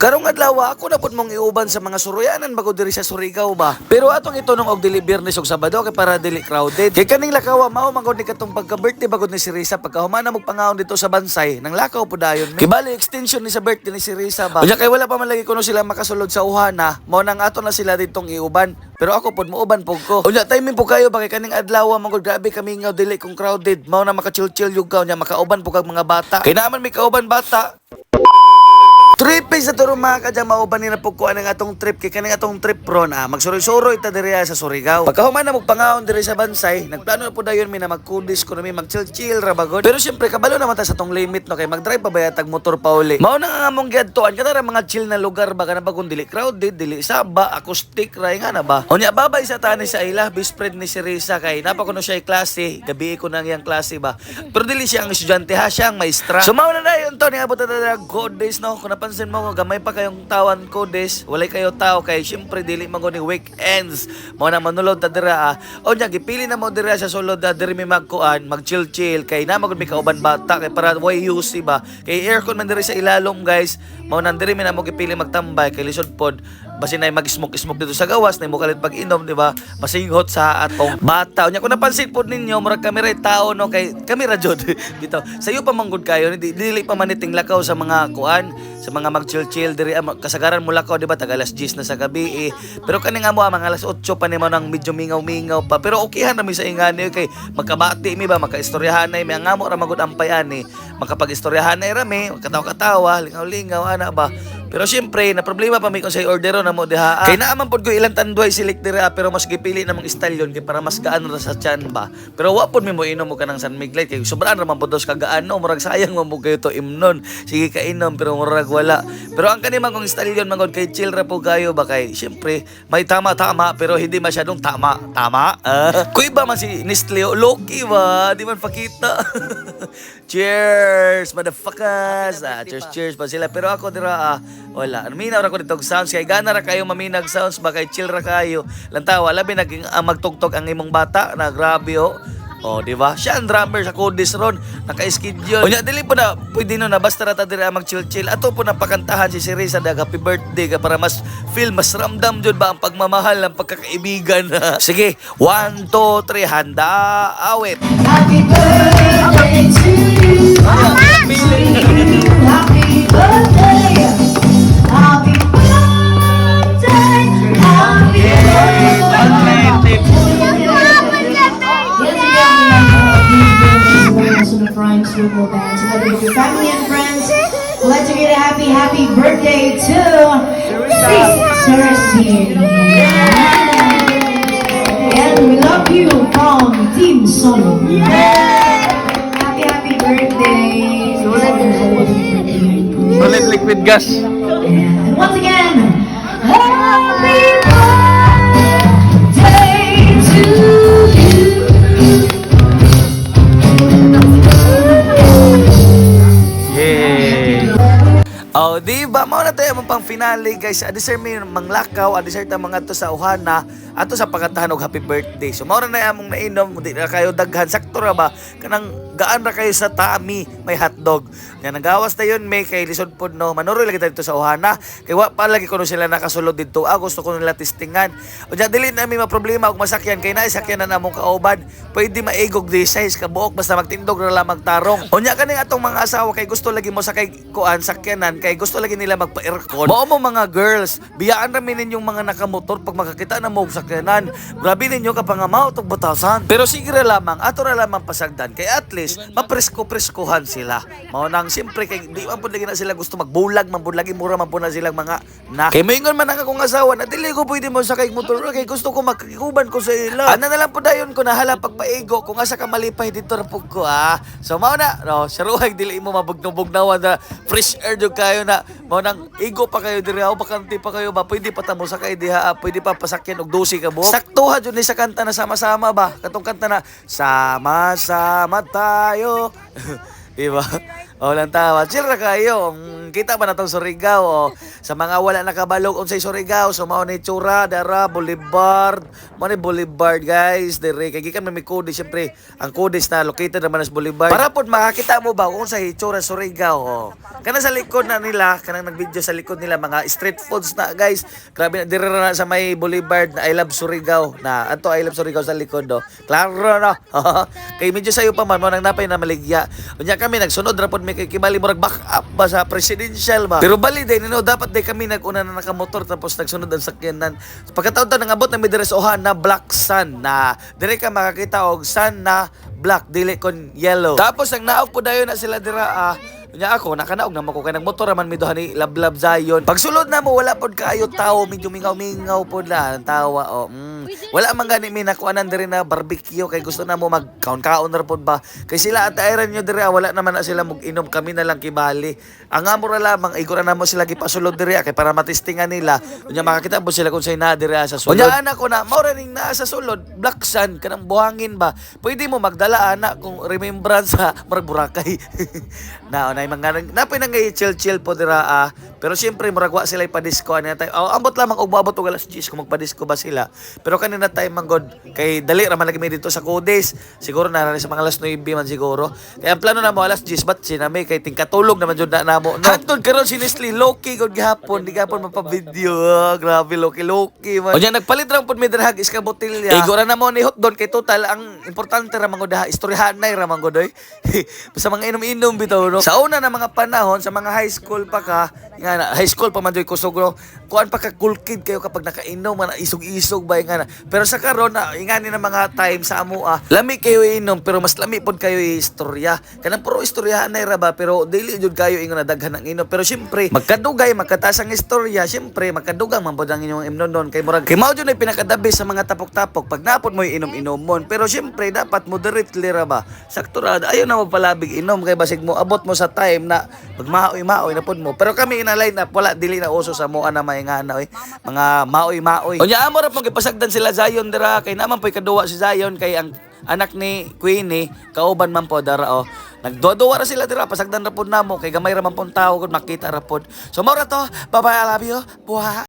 Karong adlaw ako na pud mong iuban sa mga suruyanan bago diri sa Surigao ba. Pero atong ito nung og dili Biyernes ug Sabado kay para dili crowded. Kay kaning lakaw mao man gud ni katong pagka-birthday bagod ni si Risa pagkahumana mo pangaon dito sa Bansay nang lakaw po dayon. Kay bali extension ni sa birthday ni si Risa ba. Unya kay wala pa man lagi kuno sila makasulod sa uhana, mao nang ato na sila ditong iuban. Pero ako pod muuban pog ko. Unya timing po kayo ba kay kaning adlaw man gud grabe kami nga dili kung crowded. Mao na maka-chill-chill yung ka unya makauban po kag mga bata. Kay naman may kauban bata, Trip sa turo mga kadya mauban nila po kuha ng atong trip kay kaning atong trip ron ah magsuroy-suroy ta diri sa Surigao. Pagkahuman na magpangaon diri sa Bansay, nagplano na po dayon mi na magkudis ko na mi mag-chill-chill ra bagod. Pero syempre kabalo naman ta sa tong limit no kay mag-drive pa ba tag motor pa uli. Mao na nga among giadtuan kada mga chill na lugar ba kana bagong dili crowded, dili saba, acoustic ra nga na ba. Unya babay sa tani sa ila best ni si Risa kay napa ko no siya klase, gabi ko nang yang klase ba. Pero dili siya ang estudyante ha, siya ang maestra. So na dayon to ni abot na good days no kung napansin mo kung gamay pa kayong tawan codes, walay kayo tao kay syempre dili man ni weekends. Mo na manulod ta dira ah. O nya gipili na mo dira sa sulod da diri mi magkuan, mag chill chill kay na magud mi kauban bata kay para way use ba. Kay aircon man diri sa ilalom guys. Mao nan diri mi na mo gipili magtambay kay lisod pod basin na mag-smoke-smoke dito sa gawas na mo kalit pag-inom, di ba? Masinghot sa atong bata. Unya kung napansin po ninyo, murag kami ray tao no kay kami ra jud dito. Sayo pa manggod kayo, di, dili pa maniting lakaw sa mga kuan, sa mga mag-chill-chill diri ah, kasagaran mo lakaw, di ba? Tag alas 10 na sa gabi eh. Pero kani nga mo ah, mga alas 8 pa nimo nang medyo mingaw-mingaw pa. Pero okayhan na mi sa ingani kay magkabati mi ba, magkaistoryahan na mi ang amo ra magud ampayan eh. Makapag-istoryahan na rami, katawa-katawa, lingaw-lingaw ana ba. Pero syempre, na problema pa mi kung sa ordero na mo diha. Kay naaman pod ko ilang tanduay silik dira pero mas gipili namang istalyon kay para mas gaan ra sa tiyan ba. Pero wa pod mi mo inom mo kanang San Miguel kay sobrang ra man pod dos kagaan no, murag sayang mo mo kayo to imnon. Sige ka inom pero murag wala. Pero ang kanima kong istalyon mangod kay chill ra po kayo ba kay syempre may tama tama pero hindi masyadong tama. Tama? Ah, kuy ba man si Nestleo Loki ba? Di man pakita. cheers, motherfuckers. Ah, cheers, cheers pa sila. Pero ako dira ah, wala. Minaw ra ko dito og sounds kay gana ra kayo maminag sounds ba kay chill ra kayo. Lantawa labi naging ah, magtugtog ang imong bata na grabe oh. Oh, di ba? Siya ang drummer sa Codis ron. Naka-skid Unya, dili po na, pwede no na, basta rata dira mag-chill-chill. Ato po na pakantahan si Sirisa dag happy birthday ka para mas feel, mas ramdam jud ba ang pagmamahal, ang pagkakaibigan. Sige, one, two, three, handa, awit. Happy birthday to you. Happy we'd get a happy, happy birthday to Cersei. And we love you from Team Solo. Happy, happy birthday. Solid liquid gas. And once again, Oh, di ba? Mao na tayo mong pang finale, guys. Adisar may manglakaw, adisar ta mga to sa uhana, ato sa pagkantahan og happy birthday. So mao na na among nainom, di na kayo daghan sakto ra ba? Kanang gaan ra kayo sa tami, may hotdog. Nga nagawas na yun, may kay lisod pod no. Manuroy lagi tayo dito sa uhana. Kay wa pa lagi kuno sila nakasulod dito. Ah, gusto ko nila testingan. O diyan dili na may problema og masakyan kay naay sakyan na namong kauban. Pwede maigog di size ka buok basta magtindog ra lang magtarong. Unya kaning atong mga asawa kay gusto lagi mo sa kay kuan sakyanan kay gusto lagi nila magpa-aircon. Mao mo mga girls, biyaan ra ninyong mga nakamotor pag makakita na mo og sakyanan. Grabe ninyo ka pangamaw og butasan. Pero sige ra lamang, ato ra lamang pasagdan kay at least mapresko-preskohan sila. Mao nang siyempre kay di man pud na sila gusto magbulag, mambulagi mura man pud na silang mga na. Kay moingon man ako kong asawa na dili ko pwede mo sakay motor kay gusto ko makikuban ko sa ila. Ana na lang pud dayon ko nahala pagpaigo kung asa ka malipay dito ra pug ko ah. So mao na, no, saruhay dili mo mabugnubugnawan na fresh air do kayo na mao nang igo pa kayo diri, o bakante pa kayo ba pwede pa tamo sakay diha, pwede pa pasakyan og 12 musika bo. Saktuha jud sa kanta na sama-sama ba. Katong kanta na sama-sama tayo. diba? Oh, lang tawa. Chill kayo. Kita ba na tong Surigao? Oh. Sa mga wala nakabalog unsay Surigao, so mao ni Tsura, Dara, Boulevard. Mao Boulevard, guys. Dire kay gikan may code syempre. Ang code na located naman sa Boulevard. Para pod makakita mo ba kung sa Tsura Surigao. Oh. Kana sa likod na nila, kanang nagvideo sa likod nila mga street foods na, guys. Grabe na dire na sa may Boulevard na I love Surigao na ato I love Surigao sa likod do. Klaro no. kay medyo sayo pa man mo nang napay na maligya. Unya kami nagsunod ra may kay kibali murag back up ba sa presidential ba. Pero bali day nino dapat day kami naguna na nakamotor tapos nagsunod ang sakyanan. Pagkataon ta nangabot na mi dire sa uhan na black sun na dire ka makakita og sun na black dili kon yellow. Tapos ang naog po dayon na sila dira ah, Nya ako, nakanaog naman ko kay nagmotor naman mi ni lablab zayon. Pagsulod na mo wala pod kaayo tao, medyo mingaw-mingaw pod la ang tawa oh. Mm. Wala man gani mi nakuanan diri na barbecue kay gusto na mo mag-kaon-kaon ra pod ba. Kay sila at ayran nyo diri ah, wala naman na sila mag-inom kami na lang kibali. Ang amura lamang igura na mo sila gipasulod diri ah, kay para matistingan nila. Unya makakita po sila kung say na diri ah, sa sulod. Unya anak ko na mao ra naa sa sulod, black sun kanang buhangin ba. Pwede mo magdala anak kung remembrance sa murag na na mga napay nang chill chill po dira ah. Pero siyempre murag wa sila ipadisco ana tayo. Oh, ambot lamang og moabot og alas 10 kung magpadisco ba sila. Pero kanina tayo manggod kay dali ra man lagi dito sa Codes. Siguro na sa mga alas 9 man siguro. Kaya ang plano na mo alas 10 bat sinami kay tingkatulog naman jud na namo. No? Hantod karon sinisli Loki gud gihapon di gapon mapa-video. Ah, grabe Loki Loki man. Unya nagpalit ra pud mi dira hag iska botilya. Igora na mo ni hotdog kay total ang importante ra manggod ha istoryahan na ra manggod oy. sa mga inom-inom bitaw no. Sa una na mga panahon sa mga high school pa ka, nga na, high school pa man joy kusog no. Kuan pa ka cool kid kayo kapag nakainom man isog-isog ba nga na. Pero sa karon na ingani na mga time sa amo ah, lami kayo inom pero mas lami pod kayo istorya. Kanang puro istoryahan na ra ba pero dili jud kayo ingon na daghan ang inom. Pero syempre magkadugay magkataas ang istorya, syempre magkadugang man pod ang inyong imnon kay murag kay mao jud na pinakadabi sa mga tapok-tapok pag napod mo inom-inomon. Pero syempre dapat moderately ra ba. Sakto ra ayaw na mo palabig inom kay basig mo abot mo sa time na magmaoy-maoy na pod mo. Pero kami ina-line up wala dili na uso sa moa na may nga na oy. Mga maoy-maoy. Unya amo ra pong gipasagdan sila Zion dira kay naman po'y kaduwa si Zion kay ang anak ni Queenie kauban man po dara oh. Nagduwa ra sila dira pasagdan ra pod namo kay gamay ra man pong tao kun makita ra pod. So mao ra to. Bye bye I love you. Buha.